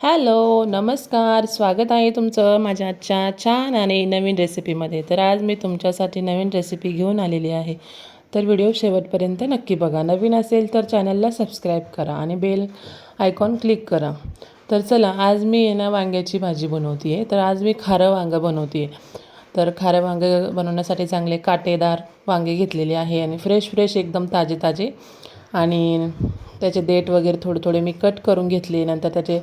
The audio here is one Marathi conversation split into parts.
हॅलो नमस्कार. स्वागत आहे तुमचं माझ्या आजच्या छान आणि नवीन रेसिपीमध्ये. तर आज मी तुमच्यासाठी नवीन रेसिपी घेऊन आलेली आहे. तर व्हिडिओ शेवटपर्यंत नक्की बघा. नवीन असेल तर चॅनलला सबस्क्राईब करा आणि बेल आयकॉन क्लिक करा. तर चला आज मी आहे ना वांग्याची भाजी बनवते आहे तर आज मी खारं वांगं बनवते आहे तर खारं वांगं बनवण्यासाठी चांगले काटेदार वांगे घेतलेले आहे आणि फ्रेश फ्रेश एकदम ताजे ताजे आणि त्याचे देठ वगैरे थोडे थोडे मी कट करून घेतले. नंतर त्याचे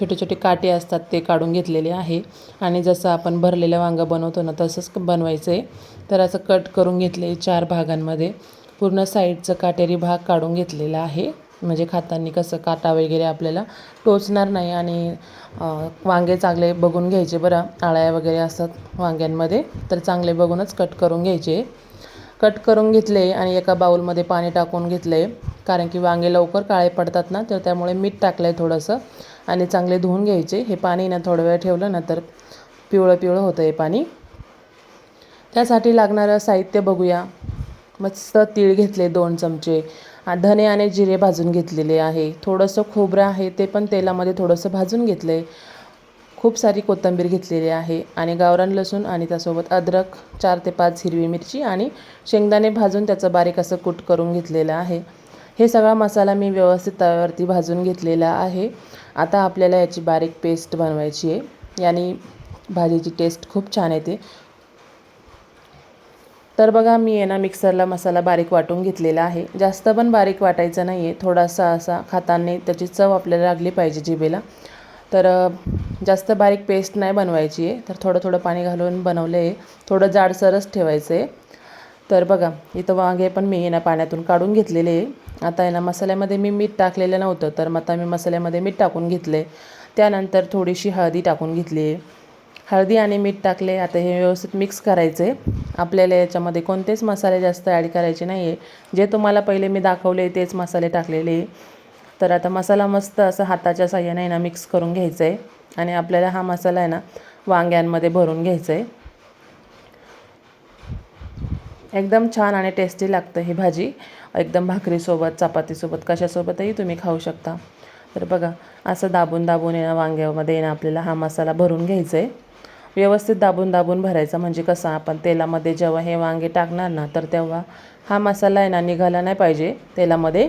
छोटे छोटे काटे असतात ते काढून घेतलेले आहे. आणि जसं आपण भरलेलं वांगं बनवतो ना तसंच बनवायचं आहे तर असं कट करून घेतले चार भागांमध्ये. पूर्ण साईडचं काटेरी भाग काढून घेतलेला आहे. म्हणजे खातांनी कसं काटा वगैरे आपल्याला टोचणार नाही आणि वांगे चांगले बघून घ्यायचे बरं. आळ्या वगैरे असतात वांग्यांमध्ये तर चांगले बघूनच कट करून घ्यायचे. कट करून घेतले आणि एका बाऊलमध्ये पाणी टाकून घेतले. कारण की वांगे लवकर काळे पडतात ना तर त्यामुळे मीठ टाकलं आहे थोडंसं आणि चांगले धुवून घ्यायचे. हे पाणी ना थोडं वेळ ठेवलं ना तर पिवळं पिवळं होतं हे पाणी. त्यासाठी लागणारं साहित्य बघूया. मस्त तीळ घेतले दोन चमचे. धने आणि जिरे भाजून घेतलेले आहे. थोडंसं खोबरं आहे ते पण तेलामध्ये थोडंसं भाजून घेतलं आहे खूप सारी कोथिंबीर घेतलेली आहे आणि गावरान लसूण आणि त्यासोबत अद्रक चार ते पाच हिरवी मिरची आणि शेंगदाणे भाजून त्याचं बारीक असं कूट करून घेतलेलं आहे. हे सगळा मसाला मी व्यवस्थित तव्यावरती भाजून घेतलेला आहे. आता आपल्याला याची बारीक पेस्ट बनवायची आहे. याने भाजीची टेस्ट खूप छान येते. तर बघा मी आहे ना मिक्सरला मसाला बारीक वाटून घेतलेला आहे. जास्त पण बारीक वाटायचं नाही आहे थोडासा असा खाताना त्याची चव आपल्याला लागली पाहिजे जिभेला. तर जास्त बारीक पेस्ट नाही बनवायची आहे. तर थोडं थोडं पाणी घालून बनवलं आहे. थोडं जाडसरच ठेवायचं आहे. तर बघा इथं वांगे पण मी ना पाण्यातून काढून घेतलेले आहे. आता आहे ना मसाल्यामध्ये मी मीठ टाकलेलं नव्हतं तर मग आता मी मसाल्यामध्ये मीठ टाकून घेतले त्यानंतर थोडीशी हळदी टाकून घेतली आहे. हळदी आणि मीठ टाकले आता हे व्यवस्थित मिक्स करायचं आहे. आपल्याला याच्यामध्ये कोणतेच मसाले जास्त ॲड करायचे नाही आहे जे तुम्हाला पहिले मी दाखवले तेच मसाले टाकलेले तर आता मसाला मस्त असं हाताच्या साह्याने ना मिक्स करून घ्यायचं आहे आणि आपल्याला हा मसाला आहे ना वांग्यांमध्ये भरून घ्यायचं आहे एकदम छान आणि टेस्टी लागतं ही भाजी. एकदम भाकरीसोबत चपातीसोबत कशासोबतही तुम्ही खाऊ शकता. तर बघा असं दाबून दाबून येणं वांग्यामध्ये येणं आपल्याला हा मसाला भरून घ्यायचा आहे व्यवस्थित दाबून दाबून भरायचा म्हणजे कसं आपण तेलामध्ये जेव्हा हे वांगे टाकणार ना तर तेव्हा हा मसाला आहे ना निघाला नाही पाहिजे तेलामध्ये.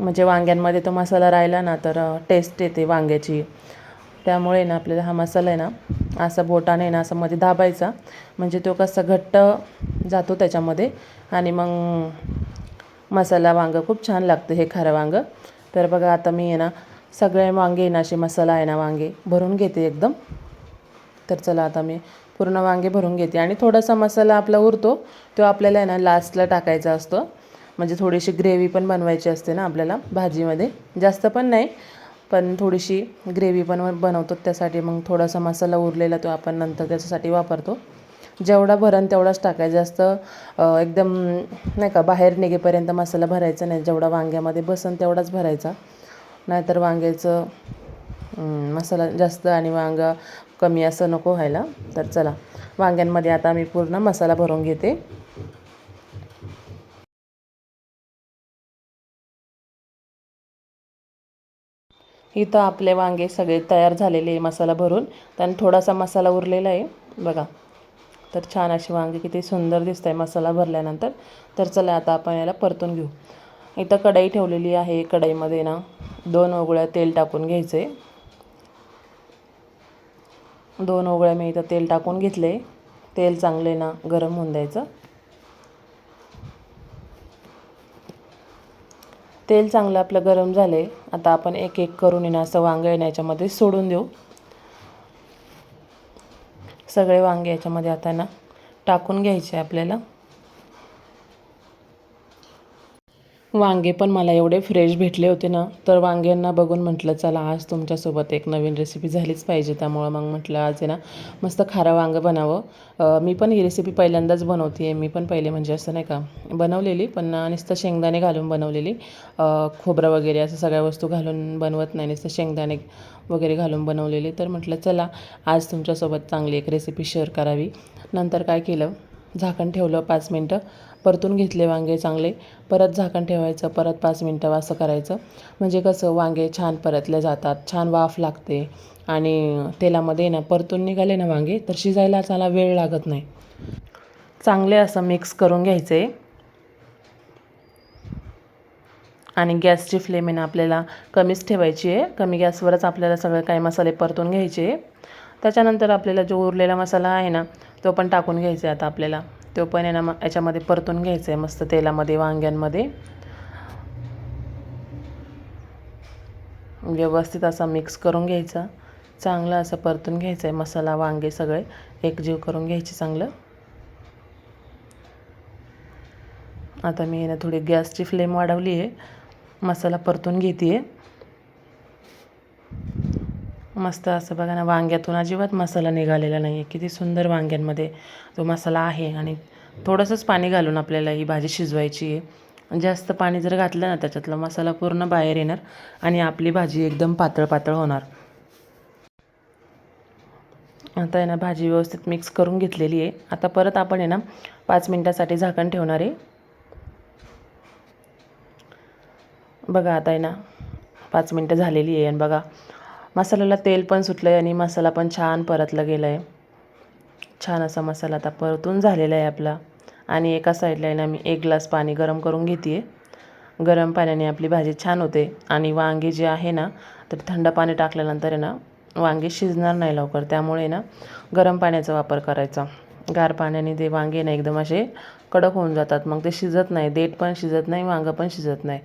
म्हणजे वांग्यांमध्ये तो मसाला राहिला ना तर टेस्ट येते वांग्याची. त्यामुळे ना आपल्याला हा मसाला आहे ना असा बोटाने ना असं मध्ये दाबायचा. म्हणजे तो कसा घट्ट जातो त्याच्यामध्ये. आणि मग मसाला वांगं खूप छान लागतं हे खारं वांगं. तर बघा आता मी आहे ना सगळे वांगे ना असे मसाला आहे ना वांगे भरून घेते एकदम. तर चला आता मी पूर्ण वांगे भरून घेते. आणि थोडासा मसाला आपला उरतो तो आपल्याला आहे ना लास्टला टाकायचा असतो. म्हणजे थोडीशी ग्रेव्ही पण बनवायची असते ना आपल्याला भाजीमध्ये. जास्त पण नाही पण थोडीशी ग्रेव्ही पण बनवतो त्यासाठी. मग थोडासा मसाला उरलेला तो आपण नंतर त्याच्यासाठी वापरतो. जेवढा भरण तेवढाच टाकायचा. जास्त एकदम नाही का बाहेर निघेपर्यंत मसाला भरायचा नाही. जेवढा वांग्यामध्ये बसन तेवढाच भरायचा. नाहीतर वांग्याचं मसाला जास्त आणि वांगा कमी असं नको व्हायला. तर चला वांग्यांमध्ये आता मी पूर्ण मसाला भरून घेते. इथं आपले वांगे सगळे तयार झालेले मसाला भरून. त्यानं थोडासा मसाला उरलेला आहे. बघा. तर छान अशी वांगे किती सुंदर दिसत आहे मसाला भरल्यानंतर. तर चला आता आपण याला परतून घेऊ. इथं कढई ठेवलेली आहे. कढईमध्ये ना दोन ओगळ्या तेल टाकून घ्यायचे दोन ओगळ्या मी इथं तेल टाकून घेतले तेल चांगले ना गरम होऊन द्यायचं. तेल चांगलं आपलं गरम झालं आहे आता आपण एक एक करून येणं असं वांगं येणं याच्यामध्ये सोडून देऊ. सगळे वांगे याच्यामध्ये आता ना टाकून घ्यायचे आपल्याला. वांगे पण मला एवढे फ्रेश भेटले होते ना तर वांग्यांना बघून म्हटलं चला आज तुमच्यासोबत एक नवीन रेसिपी झालीच पाहिजे. त्यामुळं मग म्हटलं आज आहे ना मस्त खारं वांगं बनावं. मी पण ही रेसिपी पहिल्यांदाच बनवते आहे मी पण पहिले म्हणजे असं नाही का बनवलेली पण नुसतं शेंगदाणे घालून बनवलेली. खोबरं वगैरे असं सगळ्या वस्तू घालून बनवत नाही. नुसतं शेंगदाणे वगैरे घालून बनवलेली. तर म्हटलं चला आज तुमच्यासोबत चांगली एक रेसिपी शेअर करावी. नंतर काय केलं? झाकण ठेवलं पाच मिनटं. परतून घेतले वांगे चांगले. परत झाकण ठेवायचं परत पाच मिनटं असं करायचं. म्हणजे कसं वांगे छान परतले जातात छान वाफ लागते आणि तेलामध्ये ना परतून निघाले ना वांगे तर शिजायला त्याला वेळ लागत नाही. चांगले असं मिक्स करून घ्यायचे. आणि गॅसची फ्लेम आहे ना आपल्याला कमीच ठेवायची आहे. कमी गॅसवरच आपल्याला सगळे काही मसाले परतून घ्यायचे. त्याच्यानंतर आपल्याला जो उरलेला मसाला आहे ना तो पण टाकून घ्यायचा आहे आता आपल्याला. तो पण आहे ना मग याच्यामध्ये परतून घ्यायचं आहे मस्त तेलामध्ये वांग्यांमध्ये. व्यवस्थित असा मिक्स करून घ्यायचा. चांगलं असं परतून घ्यायचं आहे मसाला वांगे सगळे. एकजीव करून घ्यायचे चांगलं. आता मी ना थोडी गॅसची फ्लेम वाढवली आहे मसाला परतून घेते आहे मस्त असं बघा ना वांग्यातून अजिबात मसाला निघालेला नाही आहे किती सुंदर वांग्यांमध्ये तो मसाला आहे आणि थोडंसंच पाणी घालून आपल्याला ही भाजी शिजवायची आहे. जास्त पाणी जर घातलं ना त्याच्यातला मसाला पूर्ण बाहेर येणार आणि आपली भाजी एकदम पातळ पातळ होणार. आता आहे ना भाजी व्यवस्थित मिक्स करून घेतलेली आहे. आता परत आपण आहे ना पाच मिनटासाठी झाकण ठेवणार आहे. बघा आता आहे ना पाच मिनटं झालेली आहे आणि बघा मसाल्याला तेल पण सुटलं आहे आणि मसाला पण छान परतला गेला आहे छान असा मसाला आता परतून झालेला आहे आपला. आणि एका साईडला आहे ना मी एक ग्लास पाणी गरम करून घेते आहे गरम पाण्याने आपली भाजी छान होते. आणि वांगे जे आहे ना तर थंड पाणी टाकल्यानंतर आहे ना वांगे शिजणार नाही लवकर. त्यामुळे ना गरम पाण्याचा वापर करायचा. गार पाण्याने ते वांगे ना एकदम असे कडक होऊन जातात. मग ते शिजत नाही. देठ पण शिजत नाही वांगं पण शिजत नाही.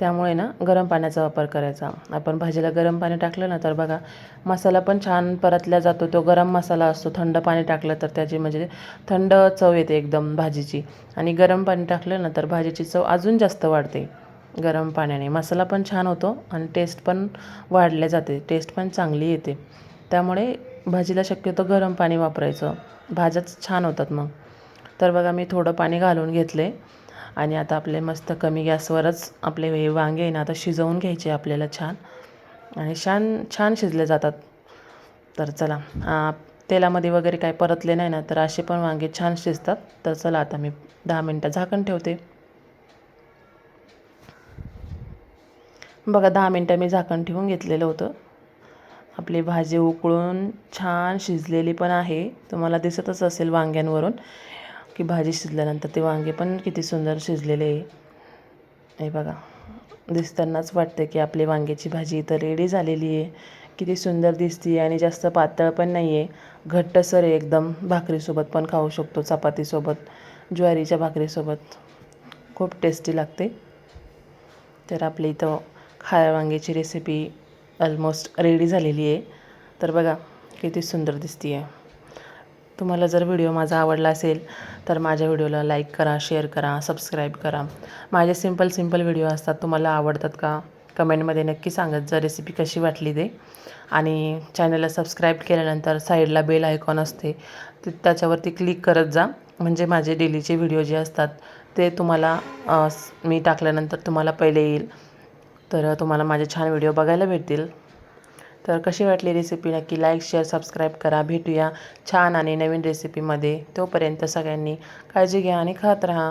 त्यामुळे ना गरम पाण्याचा वापर करायचा. आपण भाजीला गरम पाणी टाकलं ना तर बघा मसाला पण छान परतला जातो. तो गरम मसाला असतो. थंड पाणी टाकलं तर त्याची म्हणजे थंड चव येते एकदम भाजीची. आणि गरम पाणी टाकलं ना तर भाजीची चव अजून जास्त वाढते. गरम पाण्याने. मसाला पण छान होतो आणि टेस्ट पण वाढल्या जाते. टेस्ट पण चांगली येते. त्यामुळे भाजीला शक्यतो गरम पाणी वापरायचं. भाज्याच छान होतात मग. तर बघा मी थोडं पाणी घालून घेतले. आणि आता आपले मस्त कमी गॅसवरच आपले हे वांगे आहे ना आता शिजवून घ्यायचे आपल्याला छान. आणि छान छान शिजले जातात. तर चला तेलामध्ये वगैरे काही परतले नाही ना तर असे पण वांगे छान शिजतात. तर चला आता मी दहा मिनटं झाकण ठेवते. बघा दहा मिनटं मी झाकण ठेवून घेतलेलं होतं. आपली भाजी उकळून छान शिजलेली पण आहे. तुम्हाला दिसतच असेल वांग्यांवरून की भाजी शिजल्यानंतर ते वांगे पण किती सुंदर शिजलेले आहे. हे बघा दिसतानाच वाटतं की आपली वांग्याची भाजी इथं रेडी झालेली आहे. किती सुंदर दिसते आणि जास्त पातळ पण नाही आहे घट्टसर आहे एकदम भाकरीसोबत पण खाऊ शकतो चपातीसोबत ज्वारीच्या भाकरीसोबत. खूप टेस्टी लागते. तर आपली इथं खाया वांग्याची रेसिपी ऑलमोस्ट रेडी झालेली आहे. तर बघा किती सुंदर दिसते आहे तुम्हाला जर व्हिडिओ माझा आवडला असेल तर माझ्या व्हिडिओला लाईक करा शेअर करा सबस्क्राईब करा. माझे सिंपल सिंपल व्हिडिओ असतात तुम्हाला आवडतात का? कमेंटमध्ये नक्की सांगत जर रेसिपी कशी वाटली ते. आणि चॅनलला सबस्क्राईब केल्यानंतर साईडला बेल आयकॉन असते ते त्याच्यावरती क्लिक करत जा. म्हणजे माझे डेलीचे व्हिडिओ जे असतात ते तुम्हाला मी टाकल्यानंतर तुम्हाला पहिले येईल. तर तुम्हाला माझे छान व्हिडिओ बघायला भेटतील. तर कशी वाटली रेसिपी नक्की लाईक शेअर सबस्क्राईब करा. भेटूया छान आणि नवीन रेसिपीमध्ये तोपर्यंत सगळ्यांनी काळजी घ्या आणि खात राहा.